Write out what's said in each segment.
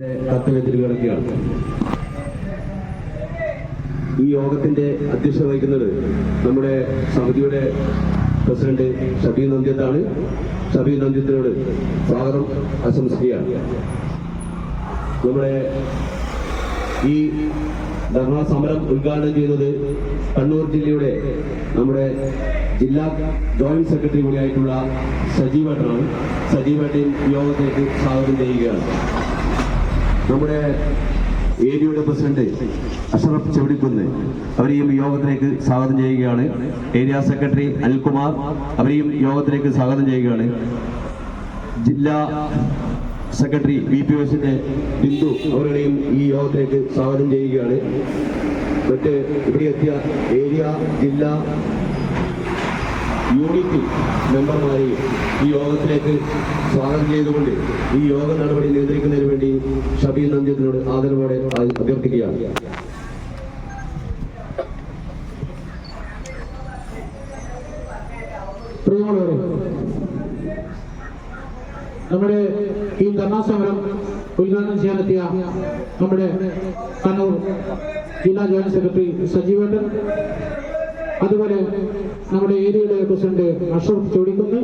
കർത്തവ്യത്തിൽ കിടക്കുകയാണ് ഈ യോഗത്തിന്റെ അധ്യക്ഷത വഹിക്കുന്നത് നമ്മുടെ സമിതിയുടെ പ്രസിഡന്റ് ഷബീർ നന്ദ്യത്താണ്. ഷബീർ നന്ദ്യത്തിനോട് സ്വാഗതം ആശംസിക്കുകയാണ്. നമ്മുടെ ഈ ധർണാ സമരം ഉദ്ഘാടനം ചെയ്യുന്നത് കണ്ണൂർ ജില്ലയുടെ നമ്മുടെ ജില്ലാ ജോയിന്റ് സെക്രട്ടറി കൂടിയായിട്ടുള്ള സജീവേട്ടനാണ്. സജീവേട്ടൻ യോഗത്തിലേക്ക് സ്വാഗതം ചെയ്യുകയാണ്. നമ്മുടെ ഏരിയയുടെ പ്രസിഡന്റ് അഷറഫ് ചെവിടിക്കുന്ന്. അവരെയും യോഗത്തിലേക്ക് സ്വാഗതം ചെയ്യുകയാണ്. ഏരിയ സെക്രട്ടറി അനിൽകുമാർ അവരെയും യോഗത്തിലേക്ക് സ്വാഗതം ചെയ്യുകയാണ്. ജില്ലാ സെക്രട്ടറി വി പി എസിന്റെ ബിന്ദു അവരുടെയും ഈ യോഗത്തിലേക്ക് സ്വാഗതം ചെയ്യുകയാണ്. മറ്റ് ഇവിടെ എത്തിയ ഏരിയ ജില്ലാ യൂണിറ്റ് മെമ്പർമാരെയും ഈ യോഗത്തിലേക്ക് സ്വാഗതം ചെയ്തുകൊണ്ട് ഈ യോഗ നടപടി നിയന്ത്രിക്കുന്നതിന് വേണ്ടി ഷബീർ നന്ദ്യത്തിനോട് ആദരവോടെ അഭ്യർത്ഥിക്കുകയാണ്. നമ്മുടെ ഈ ധർണാ സമരം ഉദ്ഘാടനം ചെയ്യാനെത്തിയ നമ്മുടെ കണ്ണൂർ ജില്ലാ ജോയിന്റ് സെക്രട്ടറി സജീവേട്ടൻ അതുപോലെ നമ്മുടെ ഏരിയയുടെ പ്രസിഡന്റ് അഷറഫ് ചോടിക്കുന്ന്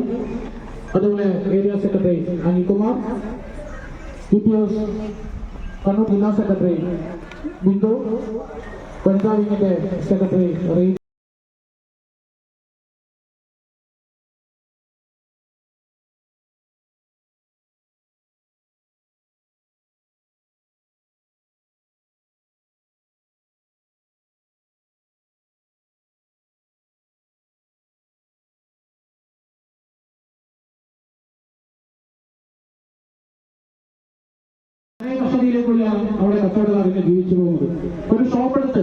അതുപോലെ area secretary Anilkumar S Kannur ജില്ലാ സെക്രട്ടറി ബിന്ദു വനിതാ വിങ്ങിന്റെ സെക്രട്ടറി വസതിയിലേക്കുള്ളിലാണ് അവിടെ കച്ചവടക്കാരൊക്കെ ജീവിച്ചു പോകുന്നത്. ഒരു ഷോപ്പ് എടുത്ത്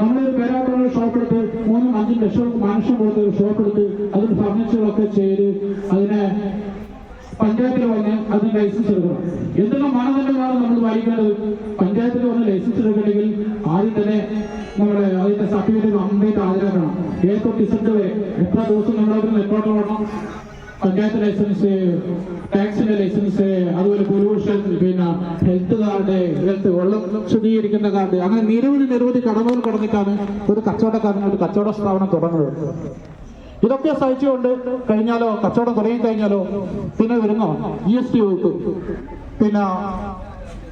നമ്മളൊരു പേരാട്ടുള്ള ഷോപ്പ് എടുത്ത് മൂന്നും അഞ്ചും ലക്ഷം മാനുഷ്യം കൊടുത്ത് ഒരു ഷോപ്പ് എടുത്ത് അതിന് ഫർണിച്ചറൊക്കെ ചെയ്ത് അതിനെ പഞ്ചായത്തിൽ വന്ന് അതിന് ലൈസൻസ് എടുക്കണം. എന്തെല്ലാം മാനദണ്ഡങ്ങളാണ് നമ്മൾ പാലിക്കേണ്ടത്? പഞ്ചായത്തിൽ വന്ന് ലൈസൻസ് എടുക്കണമെങ്കിൽ ആദ്യം തന്നെ നമ്മുടെ അതിന്റെ സർട്ടിഫിക്കറ്റ് കംപ്ലീറ്റ് ഹാജരാക്കണം ഏതൊക്കെ ഇസഡ് വരെ. എത്ര ദിവസം നമ്മളതിന് റിപ്പോർട്ട് വേണം പഞ്ചായത്ത് ലൈസൻസ് ടാക്സിന്റെ ലൈസൻസ് അതുപോലെ പൊല്യൂഷൻ പിന്നെ ഹെൽത്ത് കാർഡ് ഹെൽത്ത് വെള്ളം ശുദ്ധീകരിക്കുന്ന കാർഡ് അങ്ങനെ നിരവധി നിരവധി കടമകൾ കടന്നിട്ടാണ് ഒരു കച്ചവടക്കാരൻ ഒരു കച്ചവട സ്ഥാപനം തുടങ്ങുന്നത്. ഇതൊക്കെ സഹിച്ചുകൊണ്ട് കഴിഞ്ഞാലോ കച്ചവടം തുടങ്ങി കഴിഞ്ഞാലോ പിന്നെ വരുന്നോ? ജി എസ് ടി വകുപ്പ്. പിന്നെ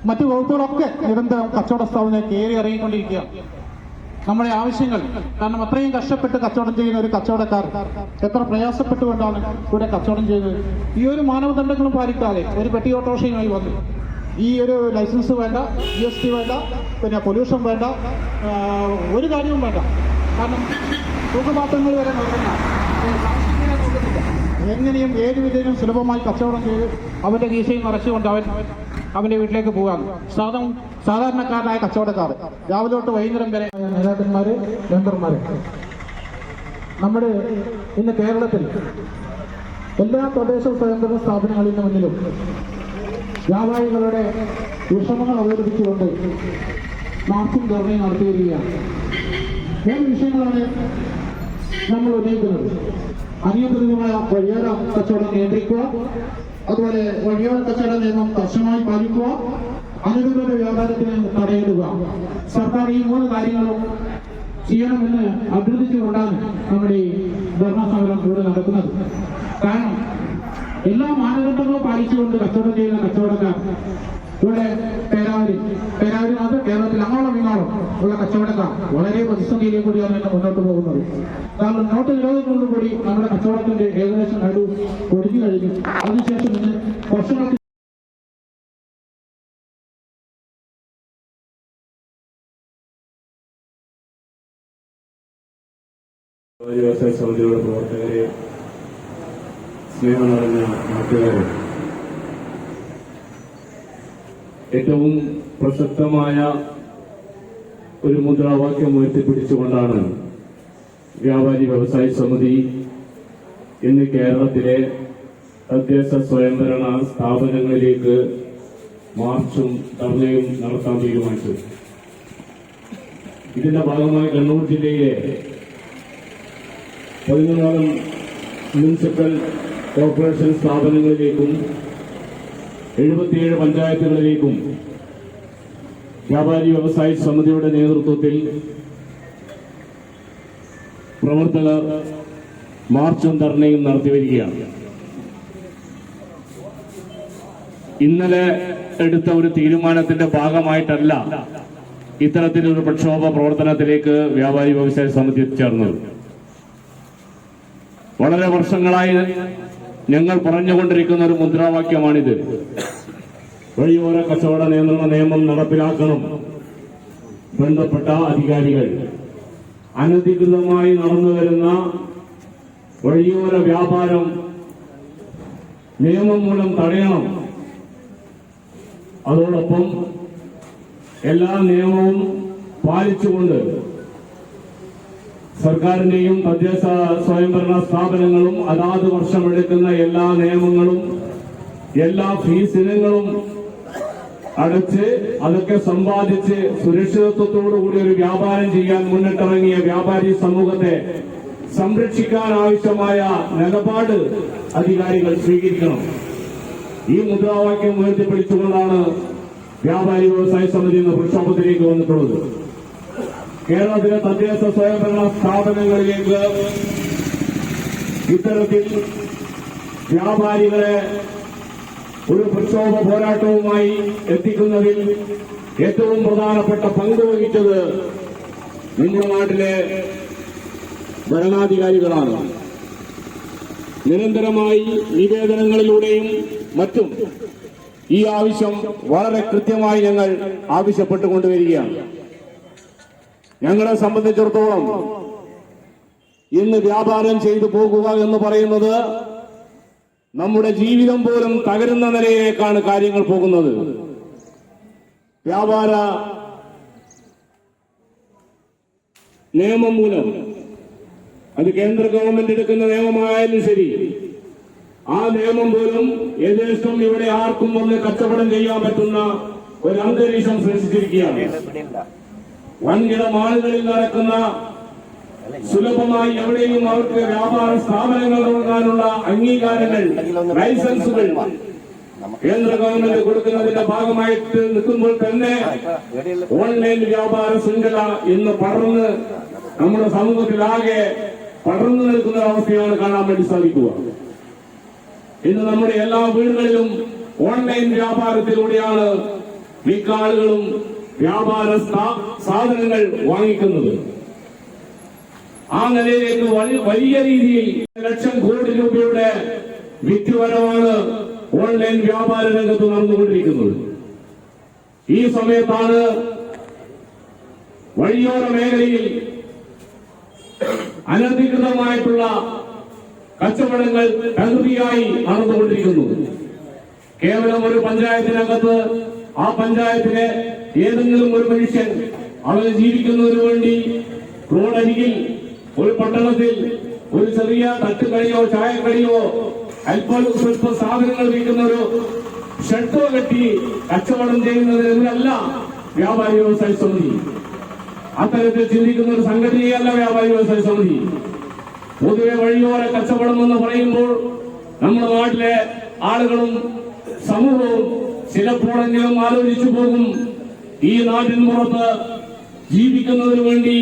മറ്റു വകുപ്പുകളൊക്കെ നിരന്തരം കച്ചവട സ്ഥാപനം കയറി ഇറങ്ങിക്കൊണ്ടിരിക്കുക നമ്മുടെ ആവശ്യങ്ങൾ. കാരണം അത്രയും കഷ്ടപ്പെട്ട് കച്ചവടം ചെയ്യുന്ന ഒരു കച്ചവടക്കാർ എത്ര പ്രയാസപ്പെട്ടുകൊണ്ടാണ് ഇവിടെ കച്ചവടം ചെയ്യുന്നത്? ഈ ഒരു മാനദണ്ഡങ്ങളും പാലിക്കാതെ ഒരു പെട്ടി ഓട്ടോറിക്ഷയുമായി വന്നു. ഈ ഒരു ലൈസൻസ് വേണ്ട ജി എസ് ടി വേണ്ട പിന്നെ പൊല്യൂഷൻ വേണ്ട ഒരു കാര്യവും വേണ്ട. കാരണം തൂക്കുപാത്രങ്ങൾ വരെ എങ്ങനെയും ഏത് വിധേനയും സുലഭമായി കച്ചവടം ചെയ്ത് അവന്റെ കീശയും നിറച്ചുകൊണ്ട് അവൻ അവന്റെ വീട്ടിലേക്ക് പോകാം സാധാരണ സാധാരണക്കാരനായ കച്ചവടക്കാർ. രാവിലെ തൊട്ട് വൈകുന്നേരം വരെ നേതാക്കന്മാര് മെമ്പർമാര്. നമ്മുടെ ഇന്ന് കേരളത്തിൽ എല്ലാ തദ്ദേശ സ്വയംഭരണ സ്ഥാപനങ്ങളിലും മുന്നിലും വ്യാപാരികളുടെ വിഷമങ്ങൾ അവതരിപ്പിച്ചുകൊണ്ട് മാർച്ചും ധർണയും നടത്തിയിരിക്കുകയാണ്. മൂന്ന് വിഷയങ്ങളാണ് നമ്മൾ ഉന്നയിക്കുന്നത്. അനിയന്ത്രിതമായ വഴിയേറെ കച്ചവടം നിയന്ത്രിക്കുക അതുപോലെ വഴിയോര കച്ചവട നിയമം കർശനമായി പാലിക്കുക അനധികൃത വ്യാപാരത്തിന് തടയിടുക. സർക്കാർ ഈ മൂന്ന് കാര്യങ്ങളും ചെയ്യണമെന്ന് അഭ്യർത്ഥിച്ചുകൊണ്ടാണ് നമ്മുടെ ധർണാ സമരം ഇവിടെ നടക്കുന്നത്. കാരണം എല്ലാ മാനദണ്ഡങ്ങളും പാലിച്ചുകൊണ്ട് കച്ചവടം ചെയ്യുന്ന കച്ചവടക്കാർ ഇവിടെ പേരാവരി പേരാവരി മാത്രം കേരളത്തിൽ അങ്ങോളം ഇങ്ങോളം ഉള്ള കച്ചവടക്കാർ വളരെ പ്രതിസന്ധിയിലേക്ക് കൂടിയാണ് ഇന്ന് മുന്നോട്ട് പോകുന്നത്. കാരണം നോട്ട് നിരോധനത്തോടുകൂടി നമ്മുടെ കച്ചവടത്തിന്റെ ഏകദേശം നടു ഒടിഞ്ഞു കഴിഞ്ഞു. അതിനുശേഷം ഇന്ന് വർഷങ്ങൾക്ക് വ്യവസായ സമിതിയുടെ പ്രവർത്തകരെ സ്നേഹം നിറഞ്ഞ നാട്ടുകാരെ ഏറ്റവും പ്രസക്തമായ ഒരു മുദ്രാവാക്യം ഉയർത്തിപ്പിടിച്ചുകൊണ്ടാണ് വ്യാപാരി വ്യവസായ സമിതി ഇന്ന് കേരളത്തിലെ തദ്ദേശ സ്വയംഭരണ സ്ഥാപനങ്ങളിലേക്ക് മാർച്ചും ധർണയും നടത്താൻ തീരുമാനിച്ചത് ഇതിന്റെ ഭാഗമായി കണ്ണൂർ ജില്ലയിലെ പതിനൊന്നോളം മുനിസിപ്പൽ കോർപ്പറേഷൻ സ്ഥാപനങ്ങളിലേക്കും എഴുപത്തിയേഴ് പഞ്ചായത്തുകളിലേക്കും വ്യാപാരി വ്യവസായ സമിതിയുടെ നേതൃത്വത്തിൽ പ്രവർത്തകർ മാർച്ചും ധർണയും നടത്തിവരികയാണ് ഇന്നലെ എടുത്ത ഒരു തീരുമാനത്തിന്റെ ഭാഗമായിട്ടല്ല ഇത്തരത്തിലൊരു പ്രക്ഷോഭ പ്രവർത്തനത്തിലേക്ക് വ്യാപാരി വ്യവസായ സമിതി എത്തിച്ചേർന്നത് വളരെ വർഷങ്ങളായി ഞങ്ങൾ പറഞ്ഞുകൊണ്ടിരിക്കുന്ന ഒരു മുദ്രാവാക്യമാണിത്. വഴിയോര കച്ചവട നിയന്ത്രണ നിയമം നടപ്പിലാക്കണം. ബന്ധപ്പെട്ട അധികാരികൾ. അനധികൃതമായി നടന്നു വരുന്ന വഴിയോര വ്യാപാരം നിയമം മൂലം തടയണം. അതോടൊപ്പം എല്ലാ നിയമവും പാലിച്ചുകൊണ്ട് സർക്കാരിന്റെയും തദ്ദേശ സ്വയംഭരണ സ്ഥാപനങ്ങളും അതാത് വർഷമെടുക്കുന്ന എല്ലാ നിയമങ്ങളും എല്ലാ ഫീസ് ഇനങ്ങളും അടച്ച് അതൊക്കെ സമ്പാദിച്ച് സുരക്ഷിതത്വത്തോടുകൂടി ഒരു വ്യാപാരം ചെയ്യാൻ മുന്നിട്ടിറങ്ങിയ വ്യാപാരി സമൂഹത്തെ സംരക്ഷിക്കാൻ ആവശ്യമായ നിലപാട് അധികാരികൾ സ്വീകരിക്കണം. ഈ മുദ്രാവാക്യം ഉയർത്തിപ്പിടിച്ചുകൊണ്ടാണ് വ്യാപാരി വ്യവസായ സമിതി എന്ന പ്രക്ഷോഭത്തിലേക്ക് വന്നിട്ടുള്ളത്. കേരളത്തിലെ തദ്ദേശ സ്വയംഭരണ സ്ഥാപനങ്ങളിലേക്ക് ഇത്തരത്തിൽ വ്യാപാരികളെ ഒരു പ്രക്ഷോഭ പോരാട്ടവുമായി എത്തിക്കുന്നതിൽ ഏറ്റവും പ്രധാനപ്പെട്ട പങ്ക് വഹിച്ചത് നമ്മുടെ നാട്ടിലെ ഭരണാധികാരികളാണ്. നിരന്തരമായി നിവേദനങ്ങളിലൂടെയും മറ്റും ഈ ആവശ്യം വളരെ കൃത്യമായി ഞങ്ങൾ ആവശ്യപ്പെട്ടുകൊണ്ടുവരികയാണ്. ഞങ്ങളെ സംബന്ധിച്ചിടത്തോളം ഇന്ന് വ്യാപാരം ചെയ്തു പോകുക എന്ന് പറയുന്നത് നമ്മുടെ ജീവിതം പോലും തകരുന്ന നിലയിലേക്കാണ് കാര്യങ്ങൾ പോകുന്നത്. വ്യാപാര നിയമം മൂലം അത് കേന്ദ്ര ഗവൺമെന്റ് എടുക്കുന്ന നിയമമായാലും ശരി. ആ നിയമം പോലും ഏകദേശം ഇവിടെ ആർക്കും വന്ന് കച്ചവടം ചെയ്യാൻ പറ്റുന്ന ഒരു അന്തരീക്ഷം സൃഷ്ടിച്ചിരിക്കുകയാണ്. വൻകിട മാളുകളിൽ നടക്കുന്ന സുലഭമായി എവിടെയും അവർക്ക് വ്യാപാര സ്ഥാപനങ്ങൾ തുടങ്ങാനുള്ള അംഗീകാരങ്ങൾ ലൈസൻസുകൾ കേന്ദ്ര ഗവൺമെന്റ് കൊടുക്കുന്നതിന്റെ ഭാഗമായിട്ട് നിൽക്കുമ്പോൾ തന്നെ ഓൺലൈൻ വ്യാപാര ശൃംഖല ഇന്ന് പടർന്ന് നമ്മുടെ സമൂഹത്തിലാകെ പടർന്നു നിൽക്കുന്ന അവസ്ഥയാണ് കാണാൻ വേണ്ടി സാധിക്കുക. ഇന്ന് നമ്മുടെ എല്ലാ വീടുകളിലും ഓൺലൈൻ വ്യാപാരത്തിലൂടെയാണ് മിക്ക ആളുകളും വ്യാപാര സാധനങ്ങൾ വാങ്ങിക്കുന്നത്. ആ നിലയിലേക്ക് വലിയ രീതിയിൽ ലക്ഷം കോടി രൂപയുടെ വിറ്റുവരവാണ് ഓൺലൈൻ വ്യാപാര രംഗത്ത് നടന്നുകൊണ്ടിരിക്കുന്നത്. ഈ സമയത്താണ് വഴിയോര മേഖലയിൽ അനധികൃതമായിട്ടുള്ള കച്ചവടങ്ങൾ തകൃതിയായി നടന്നുകൊണ്ടിരിക്കുന്നു. കേവലം ഒരു പഞ്ചായത്തിനകത്ത് ആ പഞ്ചായത്തിലെ ഏതെങ്കിലും ഒരു മനുഷ്യൻ അവന് ജീവിക്കുന്നതിന് വേണ്ടി റോഡരികിൽ ഒരു പട്ടണത്തിൽ ഒരു ചെറിയ തട്ടുകടിയോ ചായക്കടിയോ അല്പം സാധനങ്ങൾ വിൽക്കുന്ന ഒരു ഷട്ടോ കെട്ടി കച്ചവടം ചെയ്യുന്നതിനല്ല വ്യാപാരി വ്യവസായ സമിതി. അത്തരത്തിൽ ചിന്തിക്കുന്ന ഒരു സംഘടനയല്ല വ്യാപാരി വ്യവസായ സമിതി. പൊതുവെ വഴിയോര കച്ചവടം എന്ന് പറയുമ്പോൾ നമ്മുടെ നാട്ടിലെ ആളുകളും സമൂഹവും ചിലപ്പോഴെങ്കിലും ആലോചിച്ചു പോകും. ഈ നാട്ടിൻ പുറത്ത് ജീവിക്കുന്നതിന് വേണ്ടി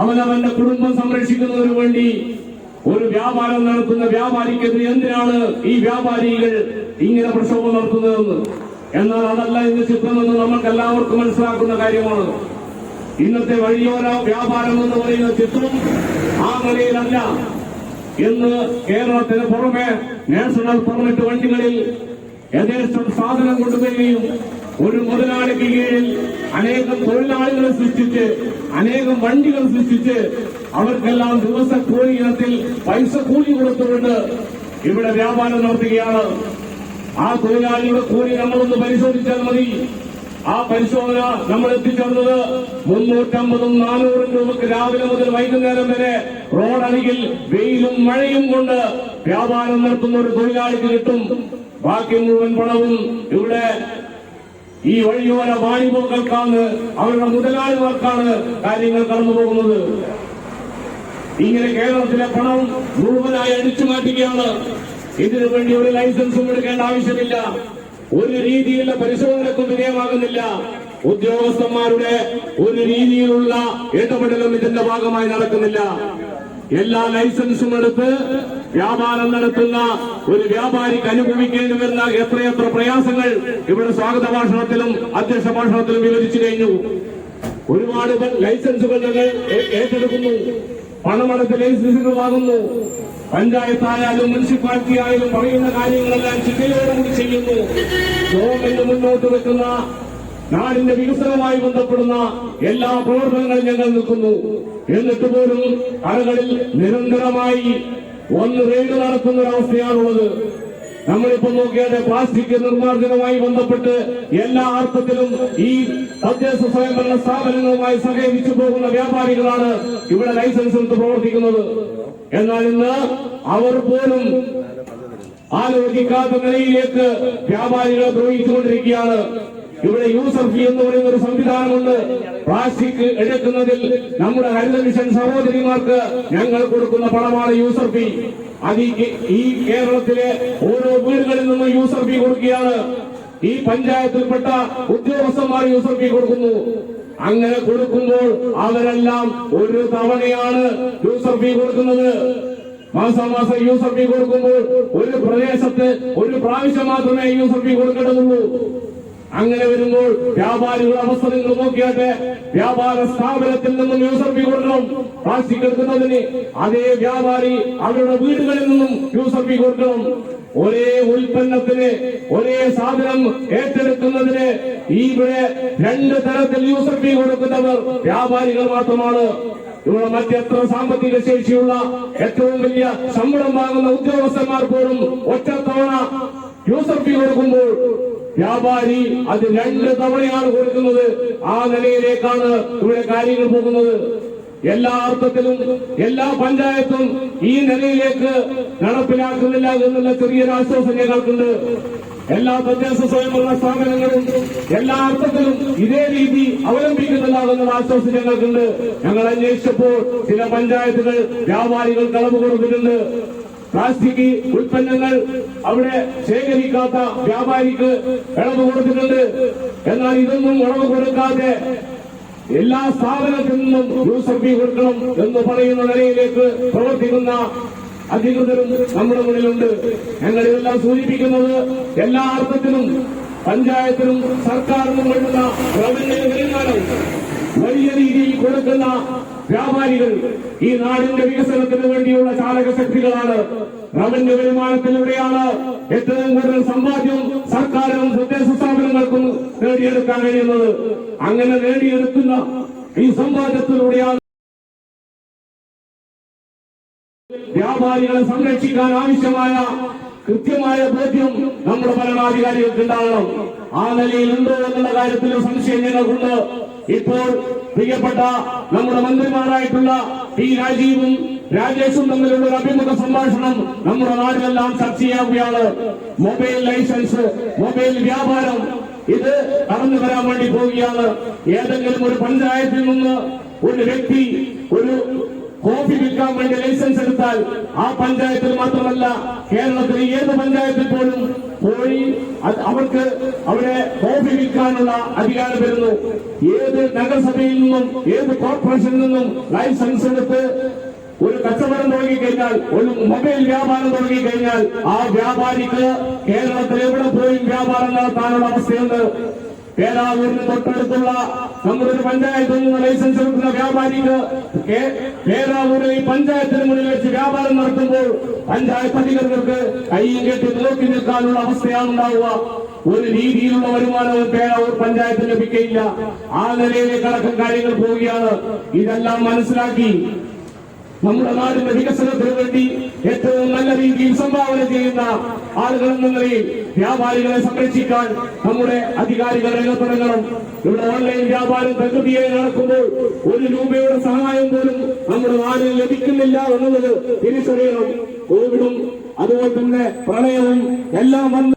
അവനവന്റെ കുടുംബം സംരക്ഷിക്കുന്നതിന് വേണ്ടി ഒരു വ്യാപാരം നടത്തുന്ന വ്യാപാരിക്കെതിരെ എന്തിനാണ് ഈ വ്യാപാരികൾ ഇങ്ങനെ പ്രക്ഷോഭം നടത്തുന്നതെന്ന്? എന്നാൽ അതല്ല ഇന്ന് ചിത്രമെന്ന് നമുക്ക് എല്ലാവർക്കും മനസ്സിലാക്കുന്ന കാര്യമാണ്. ഇന്നത്തെ വഴിയോര വ്യാപാരം എന്ന് പറയുന്ന ചിത്രം ആ നിലയിലല്ല ഇന്ന് കേരളത്തിന് പുറമെ നാഷണൽ പെർമിറ്റ് വണ്ടികളിൽ യഥേഷ്ടം സാധനം കൊണ്ടുവരികയും ഒരു മുതലാളിക്ക് കീഴിൽ അനേകം തൊഴിലാളികളെ സൃഷ്ടിച്ച് അനേകം വണ്ടികൾ സൃഷ്ടിച്ച് അവർക്കെല്ലാം ദിവസ കൂലി ഇനത്തിൽ പൈസ കൂലി കൊടുത്തുകൊണ്ട് ഇവിടെ വ്യാപാരം നടത്തുകയാണ്. ആ തൊഴിലാളിയുടെ കൂലി നമ്മളൊന്ന് പരിശോധിച്ചാൽ മതി. ആ പരിശോധന നമ്മൾ എത്തിച്ചേർന്നത് മുന്നൂറ്റമ്പതും നാനൂറും രൂപക്ക് രാവിലെ മുതൽ വൈകുന്നേരം വരെ റോഡരികിൽ വെയിലും മഴയും കൊണ്ട് വ്യാപാരം നടത്തുന്ന ഒരു തൊഴിലാളിക്ക് കിട്ടും. ബാക്കി മുഴുവൻ പണവും ഇവിടെ ഈ വഴിയോര വാണിഭോക്കൾക്കാണ് അവരുടെ മുതലാളിമാർക്കാണ് കാര്യങ്ങൾ കടന്നു പോകുന്നത്. ഇങ്ങനെ കേരളത്തിലെ പണം മുഴുവനായി അടിച്ചു മാറ്റുകയാണ് ഇതിനു വേണ്ടി ഒരു ലൈസൻസും എടുക്കേണ്ട ആവശ്യമില്ല. ഒരു രീതിയിലുള്ള പരിശോധനക്കും വിധേയമാകുന്നില്ല. ഉദ്യോഗസ്ഥന്മാരുടെ ഒരു രീതിയിലുള്ള ഇടപെടലും ഇതിന്റെ ഭാഗമായി നടക്കുന്നില്ല. എല്ലാ ലൈസൻസും എടുത്ത് വ്യാപാരം നടത്തുന്ന ഒരു വ്യാപാരിക്ക് അനുഭവിക്കേണ്ടി വരുന്ന എത്രയെത്ര പ്രയാസങ്ങൾ ഇവിടെ സ്വാഗത ഭാഷണത്തിലും അധ്യക്ഷ ഭാഷണത്തിലും വിവരിച്ചു കഴിഞ്ഞു. ഒരുപാട് ലൈസൻസുകൾ ഞങ്ങൾ ഏറ്റെടുക്കുന്നു. പണമടച്ച് ലൈസൻസുകൾ വാങ്ങുന്നു. പഞ്ചായത്തായാലും മുനിസിപ്പാലിറ്റി ആയാലും പറയുന്ന കാര്യങ്ങളെല്ലാം ചിട്ടയോടുകൂടി ചെയ്യുന്നു. ഗവൺമെന്റ് മുന്നോട്ട് വെക്കുന്ന നാടിന്റെ വികസനവുമായി ബന്ധപ്പെടുന്ന എല്ലാ പ്രവർത്തനങ്ങളും ഞങ്ങൾ നിൽക്കുന്നു. എന്നിട്ട് പോലും കടകളിൽ നിരന്തരമായി ഒന്ന് റെയ്ഡ് നടത്തുന്ന ഒരവസ്ഥയാണുള്ളത് നമ്മളിപ്പോ നോക്കിയാൽ പ്ലാസ്റ്റിക് നിർമ്മാർജനവുമായി ബന്ധപ്പെട്ട് എല്ലാ അർത്ഥത്തിലും ഈ തദ്ദേശ സ്വയംഭരണ സ്ഥാപനങ്ങളുമായി സഹകരിച്ചു പോകുന്ന വ്യാപാരികളാണ് ഇവിടെ ലൈസൻസ് എടുത്ത് പ്രവർത്തിക്കുന്നത്. എന്നാൽ ഇന്ന് അവർ പോലും ആലോചിക്കാത്ത നിലയിലേക്ക് വ്യാപാരികളെ ദ്രോഹിച്ചുകൊണ്ടിരിക്കുകയാണ്. ഇവിടെ യൂസഫ് എന്ന് പറയുന്ന ഒരു സംവിധാനമുണ്ട്. പ്ലാസ്റ്റിക് എടുക്കുന്നതിൽ നമ്മുടെ ഹരിത മിഷൻ സഹോദരിമാർക്ക് ഞങ്ങൾ കൊടുക്കുന്ന പണമാണ് യൂസഫ്. അത് ഈ കേരളത്തിലെ ഓരോ വീടുകളിൽ നിന്നും യൂസഫ് കൊടുക്കുകയാണ്. ഈ പഞ്ചായത്തിൽപ്പെട്ട ഉദ്യോഗസ്ഥന്മാർ യൂസഫ് കൊടുക്കുന്നു. അങ്ങനെ കൊടുക്കുമ്പോൾ അവരെല്ലാം ഒരു തവണയാണ് യൂസഫ് കൊടുക്കുന്നത്. മാസം മാസം യൂസഫ് കൊടുക്കുമ്പോൾ ഒരു പ്രദേശത്ത് ഒരു പ്രാവശ്യം മാത്രമേ യൂസഫ് കൊടുക്കേണ്ടതുള്ളൂ. അങ്ങനെ വരുമ്പോൾ വ്യാപാരികൾ നിങ്ങൾ നോക്കിയാട്ടെ. വ്യാപാര സ്ഥാപനത്തിൽ നിന്നും യൂസർ കൊടുക്കണം. പ്ലാസ്റ്റിക് എടുക്കുന്നതിന് അതേ വ്യാപാരി അവരുടെ വീടുകളിൽ നിന്നും യൂസർ കൊടുക്കണം. ഒരേ ഉൽപ്പന്നത്തിന് ഒരേ സാധനം ഏറ്റെടുക്കുന്നതിന് ഇവിടെ രണ്ട് തരത്തിൽ യൂസർ കൊടുക്കുന്നവർ വ്യാപാരികൾ മാത്രമാണ്. ഇവിടെ മറ്റെത്ര സാമ്പത്തിക ശേഷിയുള്ള ഏറ്റവും വലിയ ശമ്പളം വാങ്ങുന്ന ഉദ്യോഗസ്ഥന്മാർ പോലും ഒറ്റത്തവണ യൂസർ കൊടുക്കുമ്പോൾ വ്യാപാരി അത് രണ്ട് തവണയാണ് കൊടുക്കുന്നത്. ആ നിലയിലേക്കാണ് ഇവിടെ കാര്യങ്ങൾ പോകുന്നത്. എല്ലാ അർത്ഥത്തിലും എല്ലാ പഞ്ചായത്തും ഈ നിലയിലേക്ക് നടപ്പിലാക്കുന്നില്ല എന്നുള്ള ചെറിയൊരു ആശ്വാസം ഞങ്ങൾക്കുണ്ട്. എല്ലാ തദ്ദേശ സ്വയംഭരണ സ്ഥാപനങ്ങളും എല്ലാ അർത്ഥത്തിലും ഇതേ രീതി അവലംബിക്കുന്നില്ല എന്നുള്ള ആശ്വാസം ഞങ്ങൾക്കുണ്ട്. ഞങ്ങൾ അന്വേഷിച്ചപ്പോൾ ചില പഞ്ചായത്തുകൾ വ്യാപാരികൾ കളവ് കൊടുത്തിട്ടുണ്ട്. പ്ലാസ്റ്റിക് ഉൽപ്പന്നങ്ങൾ അവിടെ ശേഖരിക്കാത്ത വ്യാപാരിക്ക് ഇളവ് കൊടുത്തിട്ടുണ്ട്. എന്നാൽ ഇതൊന്നും ഇളവ് കൊടുക്കാതെ എല്ലാ സ്ഥാപനത്തിൽ നിന്നും യൂസഫ് ഫീ കൊടുക്കണം എന്ന് പറയുന്ന നിലയിലേക്ക് പ്രവർത്തിക്കുന്ന അധികൃതരും നമ്മുടെ മുന്നിലുണ്ട്. ഞങ്ങൾ ഇതെല്ലാം സൂചിപ്പിക്കുന്നത് എല്ലാ അർത്ഥത്തിലും പഞ്ചായത്തിനും സർക്കാരിനും വേണ്ടുന്ന റവന്യൂ വരുമാനം വലിയ രീതിയിൽ കൊടുക്കുന്ന വ്യാപാരികൾ ഈ നാടിന്റെ വികസനത്തിന് വേണ്ടിയുള്ള ചാലക ശക്തികളാണ്. റവന്യൂ വരുമാനത്തിലൂടെയാണ് ഏറ്റവും കൂടുതൽ സമ്പാദ്യം സർക്കാരും തദ്ദേശ സ്ഥാപനങ്ങൾക്കും നേടിയെടുക്കാൻ കഴിയുന്നത്. അങ്ങനെ നേടിയെടുക്കുന്ന ഈ സമ്പാദ്യത്തിലൂടെയാണ് വ്യാപാരികളെ സംരക്ഷിക്കാൻ ആവശ്യമായ കൃത്യമായ ബോധ്യം നമ്മുടെ ഭരണാധികാരികൾക്ക് ഉണ്ടാകണം ആ നിലയിൽ ഉണ്ടോ എന്നുള്ള കാര്യത്തിൽ സംശയം ഞങ്ങൾക്കുണ്ട്. ഇപ്പോൾ പ്രിയപ്പെട്ട നമ്മുടെ മന്ത്രിമാരായിട്ടുള്ള പി രാജീവും രാജേഷും തമ്മിലുള്ള ഒരു അഭിമുഖ സംഭാഷണം നമ്മുടെ നാട്ടിലെല്ലാം ചർച്ചയാവുകയാണ് മൊബൈൽ ലൈസൻസ് മൊബൈൽ വ്യാപാരം ഇത് കടന്നു വരാൻ വേണ്ടി പോവുകയാണ്. ഏതെങ്കിലും ഒരു പഞ്ചായത്തിൽ നിന്ന് ഒരു വ്യക്തി ഒരു കോഫി വിൽക്കാൻ വേണ്ടി ലൈസൻസ് എടുത്താൽ ആ പഞ്ചായത്തിൽ മാത്രമല്ല കേരളത്തിലെ ഏത് പഞ്ചായത്തിൽ പോലും പോയി അവർക്ക് അവരെ കോഫി വിൽക്കാനുള്ള അധികാരം വരുന്നു. ഏത് നഗരസഭയിൽ നിന്നും ഏത് കോർപ്പറേഷനിൽ നിന്നും ലൈസൻസ് എടുത്ത് ഒരു കച്ചവടം തുടങ്ങിക്കഴിഞ്ഞാൽ ഒരു മൊബൈൽ വ്യാപാരം തുടങ്ങിക്കഴിഞ്ഞാൽ ആ വ്യാപാരിക്ക് കേരളത്തിൽ എവിടെ പോയി വ്യാപാരം നടത്താനുള്ള അവസ്ഥയുണ്ട്? പേരാവൂരിന് തൊട്ടടുത്തുള്ള നമ്മുടെ ഒരു പഞ്ചായത്തിൽ നിന്ന് ലൈസൻസ് എടുക്കുന്ന വ്യാപാരിക്ക് ഈ പഞ്ചായത്തിന് മുന്നിൽ വെച്ച് വ്യാപാരം നടത്തുമ്പോൾ പഞ്ചായത്ത് അധികൃതർക്ക് കൈയും കെട്ടി നോക്കി നിൽക്കാനുള്ള അവസ്ഥയാണ് ഉണ്ടാവുക ഒരു രീതിയിലുള്ള വരുമാനവും പേരാവൂർ പഞ്ചായത്തിന് ലഭിക്കയില്ല. ആ നിലയിലേക്ക് അടക്കം കാര്യങ്ങൾ പോവുകയാണ്. ഇതെല്ലാം മനസ്സിലാക്കി നമ്മുടെ നാടിന്റെ വികസനത്തിന് വേണ്ടി ഏറ്റവും രീതിയിൽ സംഭാവന ചെയ്യുന്ന ആളുകൾ എന്ന നിലയിൽ വ്യാപാരികളെ സംരക്ഷിക്കാൻ നമ്മുടെ അധികാരികൾ രംഗത്തിറങ്ങണം ഇവിടെ ഓൺലൈൻ വ്യാപാരം പ്രകൃതിയായി നടക്കുമ്പോൾ ഒരു രൂപയുടെ സഹായം പോലും നമ്മുടെ നാടിന് ലഭിക്കുന്നില്ല എന്നുള്ളത് തിരിച്ചറിയണം. കോവിഡും അതുപോലെ തന്നെ പ്രളയവും എല്ലാം വന്ന്